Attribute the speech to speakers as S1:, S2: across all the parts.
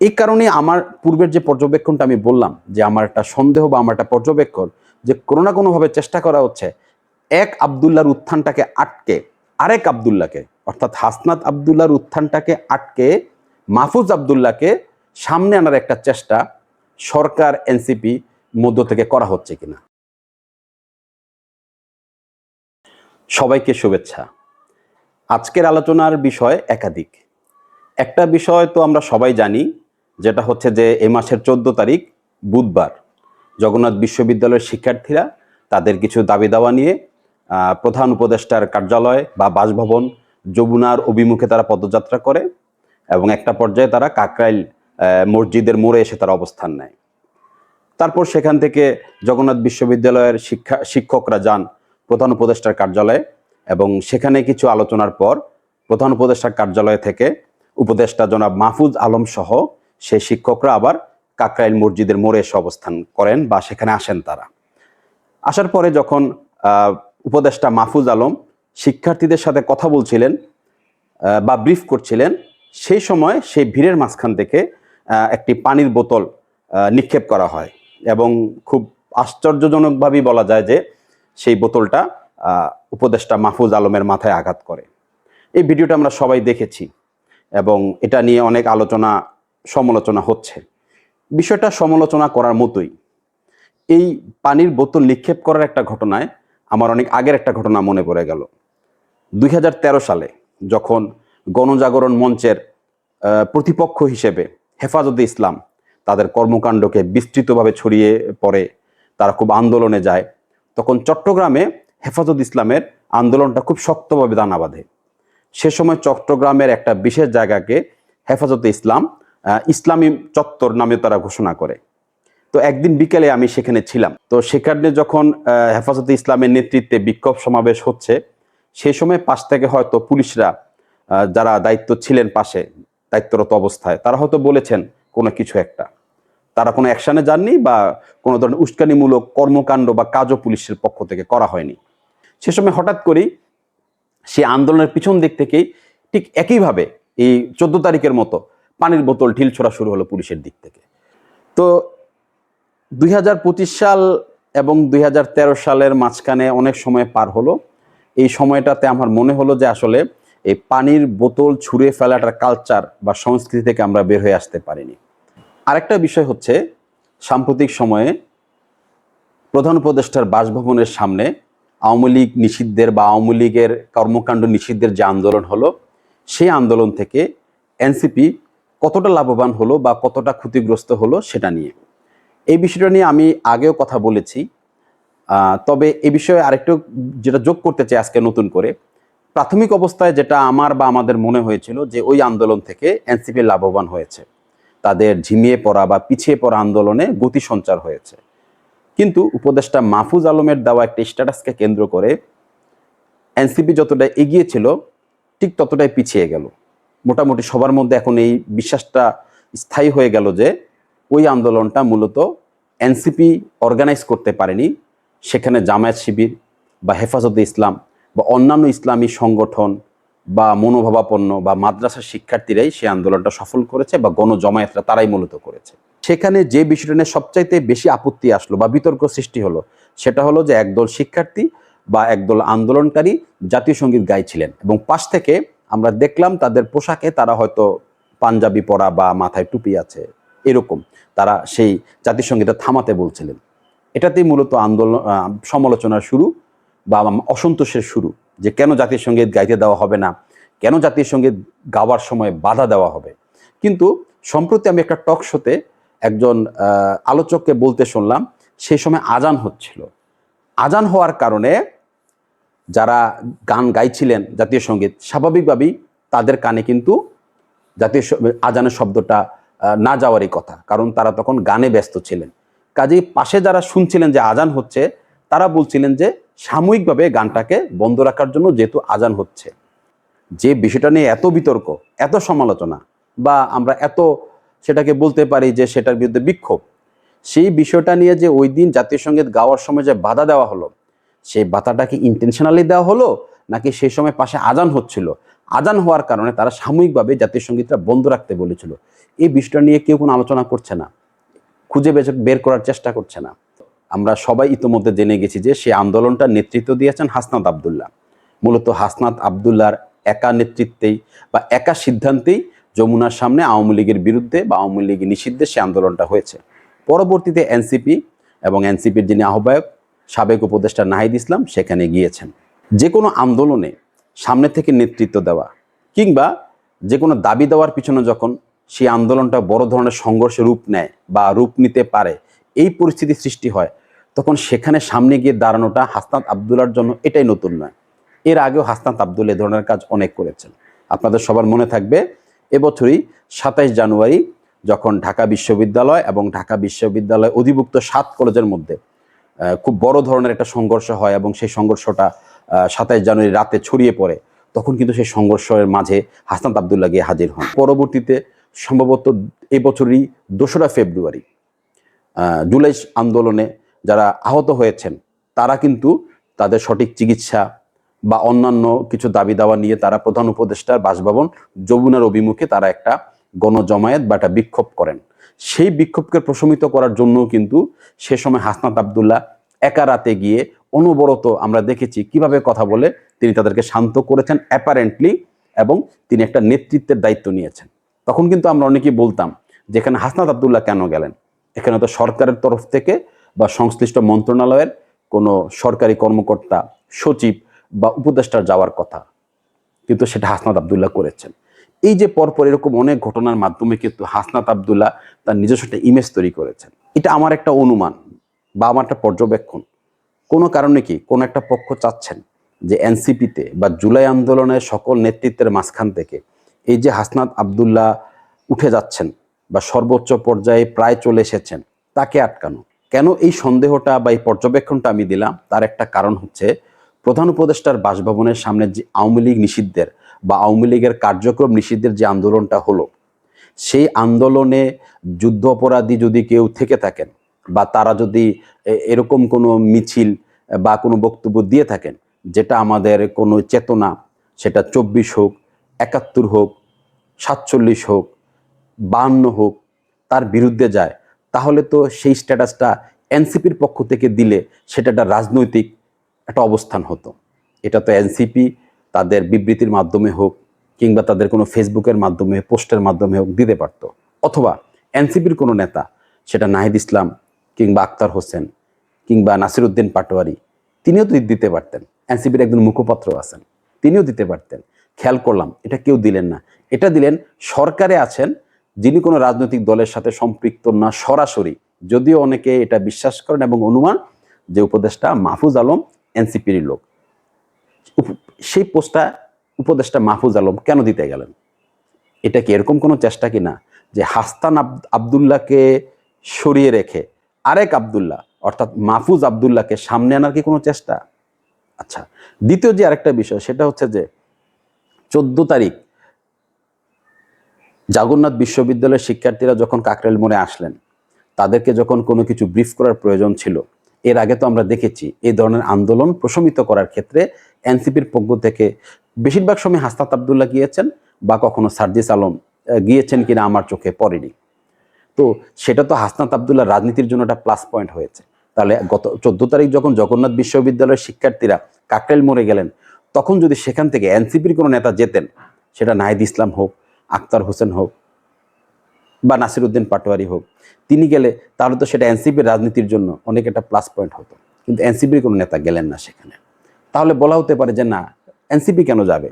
S1: এই কারণে আমার পূর্বের যে পর্যবেক্ষণটা আমি বললাম, যে আমার একটা সন্দেহ বা আমার একটা পর্যবেক্ষণ, যে কোনো না কোনোভাবে চেষ্টা করা হচ্ছে, এক আবদুল্লাহর উত্থানটাকে আটকে, আরেক আবদুল্লাহকে অর্থাৎ হাসনাত আবদুল্লাহর উত্থানটাকে আটকে, মাহফুজ আবদুল্লাহকে সামনে আনার একটা চেষ্টা সরকার, এনসিপি মধ্য থেকে করা হচ্ছে কিনা। সবাইকে শুভেচ্ছা। আজকের আলোচনার বিষয় একাধিক। একটা বিষয় তো আমরা সবাই জানি যেটা হচ্ছে যে এ মাসের চোদ্দ তারিখ, বুধবার। জগন্নাথ বিশ্ববিদ্যালয়ের শিক্ষার্থীরা তাদের কিছু দাবি দাওয়া নিয়ে প্রধান উপদেষ্টার কার্যালয় বা বাসভবন যমুনার অভিমুখে তারা পদযাত্রা করে এবং একটা পর্যায়ে তারা কাকরাইল মসজিদের মোড়ে এসে তারা অবস্থান নেয়। তারপর সেখান থেকে জগন্নাথ বিশ্ববিদ্যালয়ের শিক্ষা, শিক্ষকরা যান প্রধান উপদেষ্টার কার্যালয়ে এবং সেখানে কিছু আলোচনার পর প্রধান উপদেষ্টার কার্যালয় থেকে উপদেষ্টা জনাব মাহফুজ আলম সহ সেই শিক্ষকরা আবার কাকরাইল মসজিদের মোড়ে এসে অবস্থান করেন বা সেখানে আসেন তারা। আসার পরে যখন উপদেষ্টা মাহফুজ আলম শিক্ষার্থীদের সাথে কথা বলছিলেন বা ব্রিফ করছিলেন, সেই সময় সেই ভিড়ের মাঝখান থেকে একটি পানির বোতল নিক্ষেপ করা হয় এবং খুব আশ্চর্যজনকভাবেই বলা যায় যে সেই বোতলটা উপদেষ্টা মাহফুজ আলমের মাথায় আঘাত করে। এই ভিডিওটা আমরা সবাই দেখেছি এবং এটা নিয়ে অনেক আলোচনা সমালোচনা হচ্ছে। বিষয়টা সমালোচনা করার মতোই। এই পানির বোতল নিক্ষেপ করার একটা ঘটনায় আমার অনেক আগের একটা ঘটনা মনে পড়ে গেল। দুই হাজার তেরো সালে যখন গণজাগরণ মঞ্চের প্রতিপক্ষ হিসেবে হেফাজতে ইসলাম তাদের কর্মকাণ্ডকে বিস্তৃতভাবে ছড়িয়ে পড়ে, তারা খুব আন্দোলনে যায়, তখন চট্টগ্রামে হেফাজত ইসলামের আন্দোলনটা খুব শক্তভাবে দানা বাঁধে। সে সময় চট্টগ্রামের একটা বিশেষ জায়গাকে হেফাজতে ইসলাম ইসলামী চত্বর নামে তারা ঘোষণা করে। তো একদিন বিকেলে আমি সেখানে ছিলাম। তো সেখানে যখন হেফাজতে ইসলামের নেতৃত্বে বিক্ষোভ সমাবেশ হচ্ছে সেই সময় পাশ থেকে হয়তো পুলিশরা যারা দায়িত্ব ছিলেন পাশে, দায়িত্বরত অবস্থায়, তারা হয়তো বলেছেন কোনো কিছু একটা। তারা কোনো অ্যাকশানে যাননি বা কোনো ধরনের উস্কানিমূলক কর্মকাণ্ড বা কাজও পুলিশের পক্ষ থেকে করা হয়নি। সে সময় হঠাৎ করেই সে আন্দোলনের পিছন দিক থেকেই ঠিক একইভাবে এই চোদ্দ তারিখের মতো পানির বোতল ঢিল ছোড়া শুরু হলো পুলিশের দিক থেকে। তো দুই হাজার পঁচিশ সাল এবং দুই হাজার তেরো সালের মাঝখানে অনেক সময় পার হলো। এই সময়টাতে আমার মনে হলো যে আসলে এই পানির বোতল ছুঁড়ে ফেলাটার কালচার বা সংস্কৃতি থেকে আমরা বের হয়ে আসতে পারিনি। আরেকটা বিষয় হচ্ছে, সাম্প্রতিক সময়ে প্রধান উপদেষ্টার বাসভবনের সামনে আওয়ামী লীগ নিষিদ্ধের বা আওয়ামী লীগের কর্মকাণ্ড নিষিদ্ধের যে আন্দোলন হলো, সেই আন্দোলন থেকে এনসিপি কতটা লাভবান হলো বা কতটা ক্ষতিগ্রস্ত হলো সেটা নিয়ে। এই বিষয়টা নিয়ে আমি আগেও কথা বলেছি। তবে এ বিষয়ে আরেকটু যেটা যোগ করতে চাই আজকে নতুন করে, প্রাথমিক অবস্থায় যেটা আমার বা আমাদের মনে হয়েছিল যে ওই আন্দোলন থেকে এনসিপি লাভবান হয়েছে। তাদের ঝিমিয়ে পড়া বা পিছিয়ে পড়া আন্দোলনে গতি সঞ্চার হয়েছে। কিন্তু উপদেষ্টা মাহফুজ আলমের দেওয়া একটা স্ট্যাটাসকে কেন্দ্র করে এনসিপি যতটা এগিয়েছিল ঠিক ততটাই পিছিয়ে গেল। মোটামুটি সবার মধ্যে এখন এই বিশ্বাসটা স্থায়ী হয়ে গেল যে ওই আন্দোলনটা মূলত এনসিপি অর্গানাইজ করতে পারেনি। সেখানে জামায়াত শিবির বা হেফাজতে ইসলাম বা অন্যান্য ইসলামী সংগঠন বা মনোভাবাপন্ন বা মাদ্রাসার শিক্ষার্থীরাই সেই আন্দোলনটা সফল করেছে বা গণজমায়েতরা তারাই মূলত করেছে। সেখানে যে বিষয়টা নিয়ে সবচাইতে বেশি আপত্তি আসলো বা বিতর্ক সৃষ্টি হলো সেটা হলো যে একদল শিক্ষার্থী বা একদল আন্দোলনকারী জাতীয় সংগীত গাইছিলেন এবং পাশ থেকে আমরা দেখলাম তাদের পোশাকে তারা হয়তো পাঞ্জাবি পরা বা মাথায় টুপি আছে, এরকম। তারা সেই জাতীয় সঙ্গীতটা থামাতে বলছিলেন। এটাতেই মূলত আন্দোলন সমালোচনার শুরু বা অসন্তোষের শুরু যে কেন জাতীয় সংগীত গাইতে দেওয়া হবে না, কেন জাতীয় সংগীত গাওয়ার সময় বাধা দেওয়া হবে। কিন্তু সম্প্রতি আমি একটা টক শোতে একজন আলোচককে বলতে শুনলাম সেই সময় আজান হচ্ছিল। আজান হওয়ার কারণে যারা গান গাইছিলেন জাতীয় সংগীত, স্বাভাবিকভাবেই তাদের কানে কিন্তু জাতীয় আজানের শব্দটা না যাওয়ারই কথা। কারণ তারা তখন গানে ব্যস্ত ছিলেন। কাজেই পাশে যারা শুনছিলেন যে আজান হচ্ছে, তারা বলছিলেন যে সাময়িকভাবে গানটাকে বন্ধ রাখার জন্য যেহেতু আজান হচ্ছে। যে বিষয়টা নিয়ে এত বিতর্ক, এত সমালোচনা বা আমরা এত সেটাকে বলতে পারি যে সেটার বিরুদ্ধে বিক্ষোভ, সেই বিষয়টা নিয়ে যে ওই দিন জাতীয় সংগীত গাওয়ার সময় যে বাধা দেওয়া হলো সেই বাধাটা কি ইন্টেনশনালি দেওয়া হলো, নাকি সেই সময় পাশে আজান হচ্ছিল? আজান হওয়ার কারণে তারা সাময়িকভাবে জাতীয় সঙ্গীতটা বন্ধ রাখতে বলেছিল। এই বিষয়টা নিয়ে কেউ কোনো আলোচনা করছে না, খুঁজে বের- বের করার চেষ্টা করছে না। আমরা সবাই ইতোমধ্যে জেনে গেছি যে সেই আন্দোলনটার নেতৃত্ব দিয়েছেন হাসনাত আবদুল্লাহ। মূলত হাসনাত আবদুল্লাহর একা নেতৃত্বেই বা একা সিদ্ধান্তেই যমুনার সামনে আওয়ামী লীগের বিরুদ্ধে বা আওয়ামী লীগ নিষিদ্ধে সে আন্দোলনটা হয়েছে। পরবর্তীতে এনসিপি এবং এনসিপির যিনি আহ্বায়ক সাবেক উপদেষ্টা নাহিদ ইসলাম সেখানে গিয়েছেন। যে কোনো আন্দোলনে সামনে থেকে নেতৃত্ব দেওয়া কিংবা যে কোনো দাবি দেওয়ার পিছনে যখন সেই আন্দোলনটা বড় ধরনের সংঘর্ষে রূপ নেয় বা রূপ নিতে পারে, এই পরিস্থিতি সৃষ্টি হয়, তখন সেখানে সামনে গিয়ে দাঁড়ানোটা হাসনাত আবদুল্লার জন্য এটাই নতুন নয়। এর আগেও হাসনাত আবদুল্লা এ ধরনের কাজ অনেক করেছেন। আপনাদের সবার মনে থাকবে, এবছরই সাতাইশ জানুয়ারি যখন ঢাকা বিশ্ববিদ্যালয় এবং ঢাকা বিশ্ববিদ্যালয় অধিভুক্ত সাত কলেজের মধ্যে খুব বড় ধরনের একটা সংঘর্ষ হয় এবং সেই সংঘর্ষটা সাতাইশ জানুয়ারি রাতে ছড়িয়ে পড়ে। তখন কিন্তু সেই সংঘর্ষের মাঝে হাসনাত আবদুল্লাহ গিয়ে হাজির হন। পরবর্তীতে সম্ভবত এই বছরই দোসরা ফেব্রুয়ারি জুলাই আন্দোলনে যারা আহত হয়েছেন, তারা কিন্তু তাদের সঠিক চিকিৎসা বা অন্যান্য কিছু দাবি দাওয়া নিয়ে তারা প্রধান উপদেষ্টার বাসভবন যমুনার অভিমুখে তারা একটা গণজমায়েত বা একটা বিক্ষোভ করেন। সেই বিক্ষোভকে প্রশমিত করার জন্যও কিন্তু সে সময় হাসনাত আবদুল্লাহ একা রাতে গিয়ে অনবরত আমরা দেখেছি কীভাবে কথা বলে তিনি তাদেরকে শান্ত করেছেন অ্যাপারেন্টলি এবং তিনি একটা নেতৃত্বের দায়িত্ব নিয়েছেন। তখন কিন্তু আমরা অনেকেই বলতাম যেখানে হাসনাত আবদুল্লাহ কেন গেলেন? এখানে তো সরকারের তরফ থেকে বা সংশ্লিষ্ট মন্ত্রণালয়ের কোনো সরকারি কর্মকর্তা, সচিব বা উপদেষ্টার যাওয়ার কথা। কিন্তু সেটা হাসনাত আবদুল্লাহ করেছেন। এই যে পরপর এরকম অনেক ঘটনার মাধ্যমে কিন্তু হাসনাত আবদুল্লাহ তার নিজস্ব একটা ইমেজ তৈরি করেছেন। এটা আমার একটা অনুমান বা আমার একটা পর্যবেক্ষণ। কোনো কারণে কি কোনো একটা পক্ষ চাচ্ছেন যে এনসিপিতে বা জুলাই আন্দোলনের সকল নেতৃত্বের মাঝখান থেকে এই যে হাসনাত আবদুল্লাহ উঠে যাচ্ছেন বা সর্বোচ্চ পর্যায়ে প্রায় চলে এসেছেন, তাকে আটকানো। কেন এই সন্দেহটা বা এই পর্যবেক্ষণটা আমি দিলাম? তার একটা কারণ হচ্ছে প্রধান উপদেষ্টার বাসভবনের সামনে যে আওয়ামী লীগ নিষিদ্ধের বা আওয়ামী লীগের কার্যক্রম নিষিদ্ধের যে আন্দোলনটা হলো, সেই আন্দোলনে যুদ্ধ অপরাধী যদি কেউ থেকে থাকেন বা তারা যদি এরকম কোনো মিছিল বা কোনো বক্তব্য দিয়ে থাকেন, যেটা আমাদের কোনো চেতনা, সেটা চব্বিশ হোক, একাত্তর হোক, সাতচল্লিশ হোক, বাহান্ন হোক, তার বিরুদ্ধে যায়, তাহলে তো সেই স্ট্যাটাসটা এনসিপির পক্ষ থেকে দিলে সেটা একটা রাজনৈতিক একটা অবস্থান হতো। এটা তো এনসিপি তাদের বিবৃতির মাধ্যমে হোক কিংবা তাদের কোনো ফেসবুকের মাধ্যমে, পোস্টের মাধ্যমে হোক দিতে পারতো। অথবা এনসিপির কোনো নেতা, সেটা নাহিদ ইসলাম কিংবা আক্তার হোসেন কিংবা নাসিরুদ্দিন পাটোয়ারি, তিনিও তো দিতে পারতেন। এনসিপির একজন মুখপাত্র আছেন, তিনিও দিতে পারতেন। খেয়াল করলাম, এটা কেউ দিলেন না। এটা দিলেন সরকারে আছেন যিনি কোনো রাজনৈতিক দলের সাথে সম্পৃক্ত না সরাসরি। যদিও অনেকে এটা বিশ্বাস করেন এবং অনুমান যে উপদেষ্টা মাহফুজ আলম এনসিপির লোক। সেই পোস্টটা উপদেষ্টা মাহফুজ আলম কেন দিতে গেলেন? এটা কি এরকম কোনো চেষ্টা কি না? যে হাস্তান আব- আবদুল্লাহকে সরিয়ে রেখে আরেক আবদুল্লাহ, অর্থাৎ মাহফুজ আবদুল্লাহকে সামনে আনার কি কোনো চেষ্টা? আচ্ছা দ্বিতীয় যে আরেকটা বিষয়, সেটা হচ্ছে যে চোদ্দ তারিখ জগন্নাথ বিশ্ববিদ্যালয়ের শিক্ষার্থীরা যখন কাকরাইল মোড়ে আসলেন, তাদেরকে যখন কোনো কিছু ব্রিফ করার প্রয়োজন ছিল এর আগে তো আমরা দেখেছি এই ধরনের আন্দোলন প্রশমিত করার ক্ষেত্রে এনসিপির পক্ষ থেকে বেশিরভাগ সময় হাসনাত আবদুল্লাহ গিয়েছেন বা কখনো সার্জিস আলম গিয়েছেন কিনা আমার চোখে পড়েনি। তো সেটা তো হাসনাত আবদুল্লাহ রাজনীতির জন্য একটা প্লাস পয়েন্ট হয়েছে। তাহলে গত চোদ্দ তারিখ যখন জগন্নাথ বিশ্ববিদ্যালয়ের শিক্ষার্থীরা কাকরেল মরে গেলেন, তখন যদি সেখান থেকে এনসিপির কোনো নেতা যেতেন, সেটা নাহিদ ইসলাম হোক, আক্তার হোসেন হোক বা নাসিরুদ্দিন পাটোয়ারি হোক, তিনি গেলে তাহলে তো সেটা এনসিপির রাজনীতির জন্য অনেক একটা প্লাস পয়েন্ট হতো। কিন্তু এনসিপির কোনো নেতা গেলেন না সেখানে। তাহলে বলা হতে পারে যে না, এনসিপি কেন যাবে?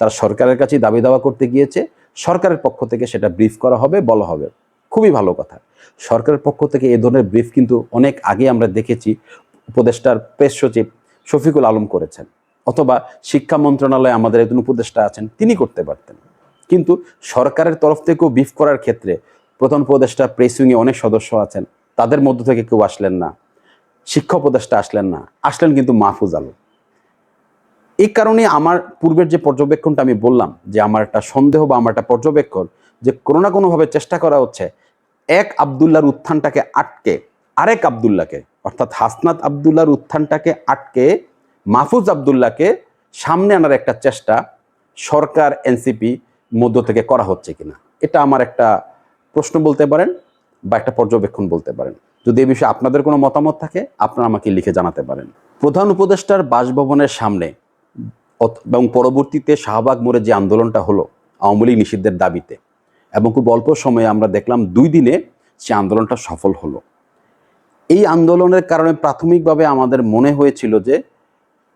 S1: তারা সরকারের কাছেই দাবি দাওয়া করতে গিয়েছে, সরকারের পক্ষ থেকে সেটা ব্রিফ করা হবে, বলা হবে। খুবই ভালো কথা। সরকারের পক্ষ থেকে এ ধরনের ব্রিফ কিন্তু অনেক আগে আমরা দেখেছি, উপদেষ্টার প্রেস সচিব শফিকুল আলম করেছেন। অথবা শিক্ষা মন্ত্রণালয়ে আমাদের একজন উপদেষ্টা আছেন, তিনি করতে পারতেন। কিন্তু সরকারের তরফ থেকেও বিফ করার ক্ষেত্রে প্রধান উপদেষ্টা প্রেস উইংয়ে অনেক সদস্য আছেন। তাদের মধ্য থেকে কেউ আসলেন না। শিক্ষা উপদেষ্টা আসলেন না। আসলেন কিন্তু মাহফুজ আলম। এই কারণে আমার পূর্বের যে পর্যবেক্ষণটা আমি বললাম যে আমার একটা সন্দেহ বা আমার একটা পর্যবেক্ষণ যে কোনো না কোনোভাবে চেষ্টা করা হচ্ছে। এক আবদুল্লাহর উত্থানটাকে আটকে, আরেক আবদুল্লাহকে অর্থাৎ হাসনাত আবদুল্লাহর উত্থানটাকে আটকে, মাহফুজ আবদুল্লাহকে সামনে আনার একটা চেষ্টা সরকার, এনসিপি মধ্য থেকে করা হচ্ছে কিনা? এটা আমার একটা প্রশ্ন বলতে পারেন বা একটা পর্যবেক্ষণ বলতে পারেন। যদি এ বিষয়ে আপনাদের কোনো মতামত থাকে, আপনারা আমাকে লিখে জানাতে পারেন। প্রধান উপদেষ্টার বাসভবনের সামনে এবং পরবর্তীতে শাহবাগ মোড়ে যে আন্দোলনটা হলো, আওয়ামী লীগ নিষিদ্ধের দাবিতে, এবং খুব অল্প সময়ে আমরা দেখলাম দুই দিনে সে আন্দোলনটা সফল হলো। এই আন্দোলনের কারণে প্রাথমিকভাবে আমাদের মনে হয়েছিল যে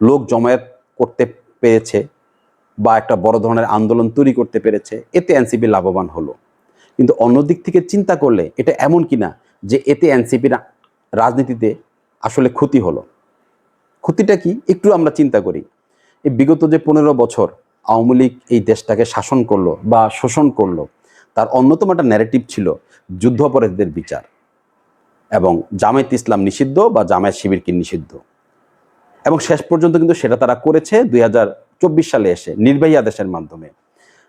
S1: লোক জমায়েত করতে পেরেছে বা একটা বড় ধরনের আন্দোলন তৈরি করতে পেরেছে, এতে এনসিপি লাভবান হলো। কিন্তু অন্য দিক থেকে চিন্তা করলে এটা এমন কি না যে এতে এনসিপির রাজনীতিতে আসলে ক্ষতি হলো? ক্ষতিটা কি? একটু আমরা চিন্তা করি। এই বিগত যে পনেরো বছর আওয়ামী লীগ এই দেশটাকে শাসন করল বা শোষণ করল, তার অন্যতম একটা ন্যারেটিভ ছিল যুদ্ধাপরাধীদের বিচার এবং জামায়াত ইসলাম নিষিদ্ধ বা জামায়াত শিবিরকে নিষিদ্ধ। এবং শেষ পর্যন্ত কিন্তু সেটা তারা করেছে দুই হাজার সালে এসে নির্বাহী আদেশের মাধ্যমে।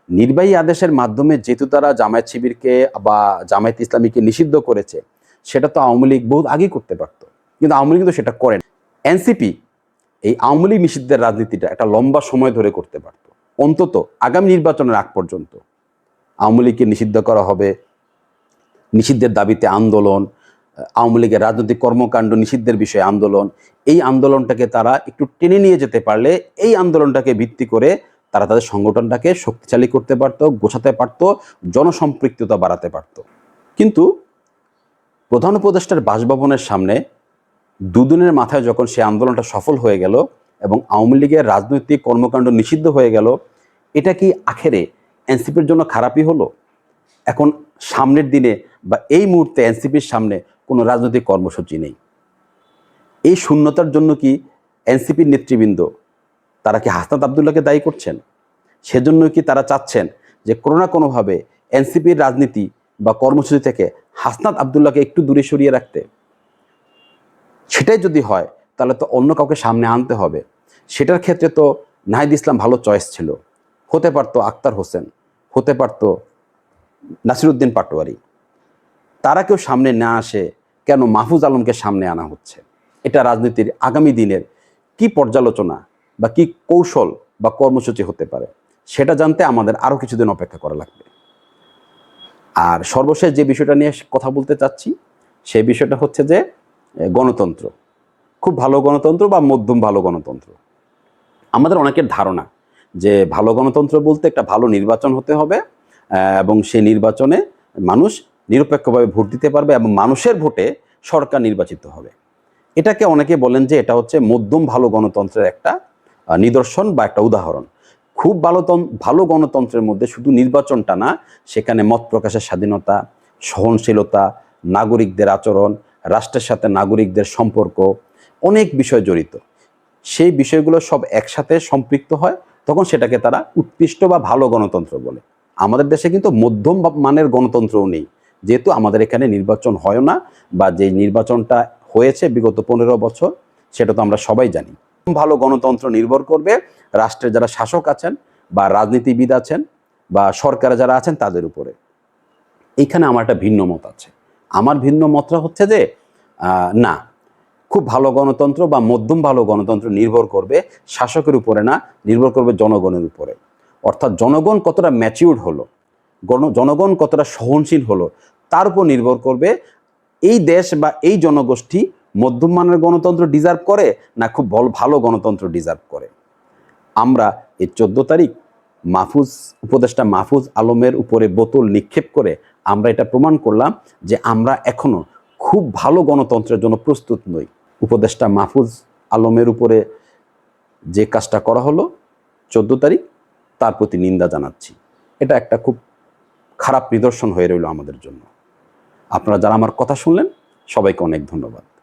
S1: নির্বাহী আদেশের মাধ্যমে যেহেতু তারা জামায়াত শিবিরকে বা জামায়াত ইসলামীকে নিষিদ্ধ করেছে, সেটা তো আওয়ামী লীগ বহুত আগেই করতে পারত। কিন্তু আওয়ামী লীগ কিন্তু সেটা করেন এনসিপি, এই আওয়ামী লীগ নিষিদ্ধের রাজনীতিটা একটা লম্বা সময় ধরে করতে পারত। অন্তত আগামী নির্বাচনের আগ পর্যন্ত আওয়ামী লীগকে নিষিদ্ধ করা হবে। নিষিদ্ধের দাবিতে আন্দোলন আওয়ামী লীগের রাজনৈতিক কর্মকাণ্ড নিষিদ্ধের বিষয়ে আন্দোলন, এই আন্দোলনটাকে তারা একটু টেনে নিয়ে যেতে পারলে এই আন্দোলনটাকে ভিত্তি করে তারা তাদের সংগঠনটাকে শক্তিশালী করতে পারত, গোছাতে পারত, জনসম্পৃক্ততা বাড়াতে পারত। কিন্তু প্রধান উপদেষ্টার বাসভবনের সামনে দুদিনের মাথায় যখন সে আন্দোলনটা সফল হয়ে গেল এবং আওয়ামী লীগের রাজনৈতিক কর্মকাণ্ড নিষিদ্ধ হয়ে গেল, এটা কি আখেরে এনসিপির জন্য খারাপই হলো? এখন সামনের দিনে বা এই মুহূর্তে এনসিপির সামনে কোনো রাজনৈতিক কর্মসূচি নেই। এই শূন্যতার জন্য কি এনসিপির নেতৃবৃন্দ তারা কি হাসনাত আবদুল্লাহকে দায়ী করছেন? সেজন্য কি তারা চাচ্ছেন যে কোনো না কোনোভাবে এনসিপির রাজনীতি বা কর্মসূচি থেকে হাসনাত আবদুল্লাহকে একটু দূরে সরিয়ে রাখতে? সেটাই যদি হয়, তাহলে তো অন্য কাউকে সামনে আনতে হবে। সেটার ক্ষেত্রে তো নাহিদ ইসলাম ভালো চয়েস ছিল। হতে পারতো আক্তার হোসেন, হতে পারতো নাসিরুদ্দিন পাটোয়ারি। তারা কেউ সামনে না আসে কেন মাহফুজ আলমকে সামনে আনা হচ্ছে? এটা রাজনীতির আগামী দিনের কি পর্যালোচনা বা কি কৌশল বা কর্মসূচি হতে পারে? সেটা জানতে আমাদের আরও কিছুদিন অপেক্ষা করা লাগবে। আর সর্বশেষ যে বিষয়টা নিয়ে কথা বলতে চাচ্ছি, সেই বিষয়টা হচ্ছে যে গণতন্ত্র। খুব ভালো গণতন্ত্র বা মধ্যম ভালো গণতন্ত্র? আমাদের অনেকের ধারণা যে ভালো গণতন্ত্র বলতে একটা ভালো নির্বাচন হতে হবে এবং সেই নির্বাচনে মানুষ নিরপেক্ষভাবে ভোট দিতে পারবে এবং মানুষের ভোটে সরকার নির্বাচিত হবে। এটাকে অনেকে বলেন যে এটা হচ্ছে মধ্যম ভালো গণতন্ত্রের একটা নিদর্শন বা একটা উদাহরণ। খুব ভালো ভালো গণতন্ত্রের মধ্যে শুধু নির্বাচনটা না, সেখানে মত প্রকাশের স্বাধীনতা, সহনশীলতা, নাগরিকদের আচরণ, রাষ্ট্রের সাথে নাগরিকদের সম্পর্ক, অনেক বিষয় জড়িত। সেই বিষয়গুলো সব একসাথে সম্পৃক্ত হয়, তখন সেটাকে তারা উৎকৃষ্ট বা ভালো গণতন্ত্র বলে। আমাদের দেশে কিন্তু মধ্যম মানের গণতন্ত্রও নেই। যেহেতু আমাদের এখানে নির্বাচন হয় না বা যে নির্বাচনটা হয়েছে বিগত পনেরো বছর, সেটা তো আমরা সবাই জানি। ভালো গণতন্ত্র নির্ভর করবে, রাষ্ট্রের যারা শাসক আছেন বা রাজনীতিবিদ আছেন বা সরকারে যারা আছেন তাদের উপরে। এইখানে আমার একটা ভিন্ন মত আছে। আমার ভিন্ন মতটা হচ্ছে যে না, খুব ভালো গণতন্ত্র বা মধ্যম ভালো গণতন্ত্র নির্ভর করবে শাসকের উপরে না, নির্ভর করবে জনগণের উপরে। অর্থাৎ জনগণ কতটা ম্যাচিউর্ড হলো, গণ- জনগণ কতটা সহনশীল হলো তার উপর নির্ভর করবে এই দেশ বা এই জনগোষ্ঠী মধ্যম মানের গণতন্ত্র ডিজার্ভ করে না খুব ভালো গণতন্ত্র ডিজার্ভ করে। আমরা এই চোদ্দ তারিখ মাহফুজ, উপদেষ্টা মাহফুজ আলমের উপরে বোতল নিক্ষেপ করে আমরা এটা প্রমাণ করলাম যে আমরা এখনও খুব ভালো গণতন্ত্রের জন্য প্রস্তুত নই। উপদেষ্টা মাহফুজ আলমের উপরে যে কাজটা করা হলো চোদ্দ তারিখ, তার প্রতি নিন্দা জানাচ্ছি। এটা একটা খুব খারাপ নিদর্শন হয়ে রইল আমাদের জন্য। আপনারা যারা আমার কথা শুনলেন সবাইকে অনেক ধন্যবাদ।